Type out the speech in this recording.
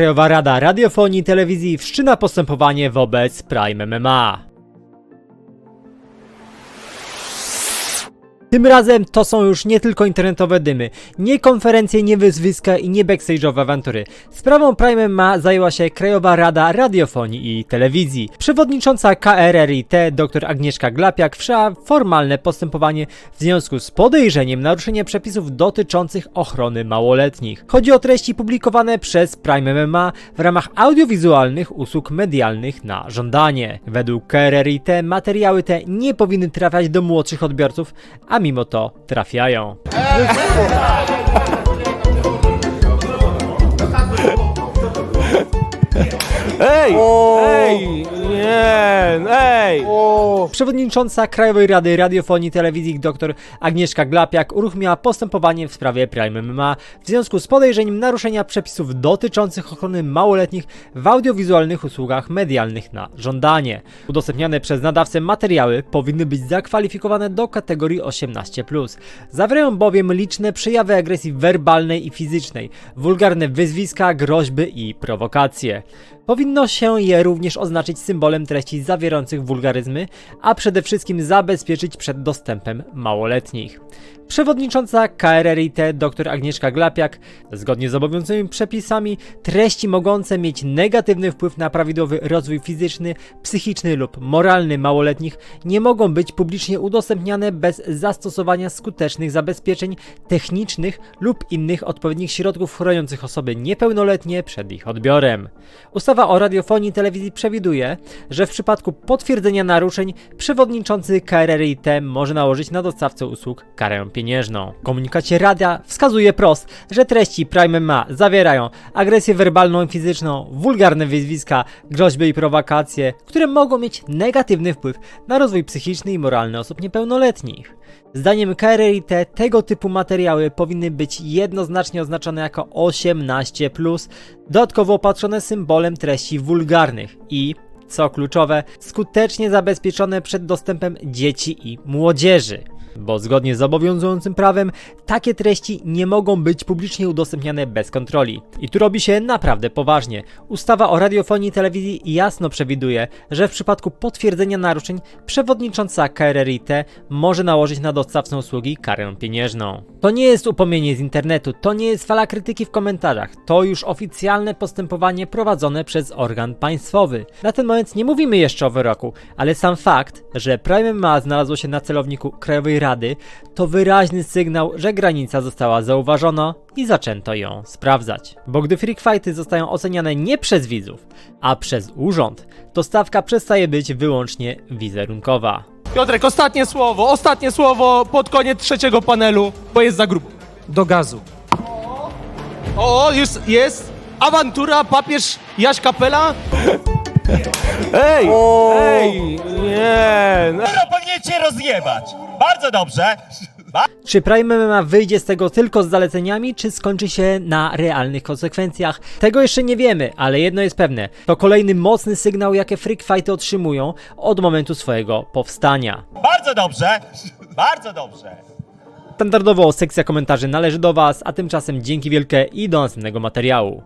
Krajowa Rada Radiofonii i Telewizji wszczyna postępowanie wobec Prime MMA. Tym razem to są już nie tylko internetowe dymy, nie konferencje, nie wyzwiska i nie backstage'owe awantury. Sprawą Prime MMA zajęła się Krajowa Rada Radiofonii i Telewizji. Przewodnicząca KRRiT dr Agnieszka Glapiak wszczęła formalne postępowanie w związku z podejrzeniem naruszenia przepisów dotyczących ochrony małoletnich. Chodzi o treści publikowane przez Prime MMA w ramach audiowizualnych usług medialnych na żądanie. Według KRRiT materiały te nie powinny trafiać do młodszych odbiorców, a mimo to trafiają. Ej! Ej! Przewodnicząca Krajowej Rady Radiofonii i Telewizji dr Agnieszka Glapiak uruchomiła postępowanie w sprawie Prime MMA w związku z podejrzeniem naruszenia przepisów dotyczących ochrony małoletnich w audiowizualnych usługach medialnych na żądanie. Udostępniane przez nadawcę materiały powinny być zakwalifikowane do kategorii 18+. Zawierają bowiem liczne przejawy agresji werbalnej i fizycznej, wulgarne wyzwiska, groźby i prowokacje. Powinno się je również oznaczyć symbolem treści zawierających wulgaryzmy, a przede wszystkim zabezpieczyć przed dostępem małoletnich. Przewodnicząca KRRiT dr Agnieszka Glapiak, zgodnie z obowiązującymi przepisami, treści mogące mieć negatywny wpływ na prawidłowy rozwój fizyczny, psychiczny lub moralny małoletnich nie mogą być publicznie udostępniane bez zastosowania skutecznych zabezpieczeń technicznych lub innych odpowiednich środków chroniących osoby niepełnoletnie przed ich odbiorem. Ustawa o radiofonii i telewizji przewiduje, że w przypadku potwierdzenia naruszeń przewodniczący KRRiT może nałożyć na dostawcę usług karę pieniężną. W komunikacie radia wskazuje prost, że treści Prime Ma zawierają agresję werbalną i fizyczną, wulgarne wyzwiska, groźby i prowokacje, które mogą mieć negatywny wpływ na rozwój psychiczny i moralny osób niepełnoletnich. Zdaniem KRIT tego typu materiały powinny być jednoznacznie oznaczone jako 18+, dodatkowo opatrzone symbolem treści wulgarnych i co kluczowe, skutecznie zabezpieczone przed dostępem dzieci i młodzieży. Bo zgodnie z obowiązującym prawem, takie treści nie mogą być publicznie udostępniane bez kontroli. I tu robi się naprawdę poważnie. Ustawa o radiofonii i telewizji jasno przewiduje, że w przypadku potwierdzenia naruszeń przewodnicząca KRRiT może nałożyć na dostawcę usługi karę pieniężną. To nie jest upomnienie z internetu, to nie jest fala krytyki w komentarzach, to już oficjalne postępowanie prowadzone przez organ państwowy. Na ten moment nie mówimy jeszcze o wyroku, ale sam fakt, że Prime Ma znalazło się na celowniku Krajowej Rady, to wyraźny sygnał, że granica została zauważona i zaczęto ją sprawdzać. Bo gdy freak fighty zostają oceniane nie przez widzów, a przez urząd, to stawka przestaje być wyłącznie wizerunkowa. Piotrek, ostatnie słowo, ostatnie słowo pod koniec trzeciego panelu, bo jest za grubo. do gazu. O, już jest awantura, papież Jaś Kapela. Ej! Ej! Nie! Dopiero powinien cię rozjebać. Bardzo dobrze. Ba- Czy Prime MMA wyjdzie z tego tylko z zaleceniami, czy skończy się na realnych konsekwencjach? Tego jeszcze nie wiemy, ale jedno jest pewne. To kolejny mocny sygnał, jakie freak fighty otrzymują od momentu swojego powstania. Bardzo dobrze. Bardzo dobrze. Standardowo sekcja komentarzy należy do Was, a tymczasem dzięki wielkie i do następnego materiału.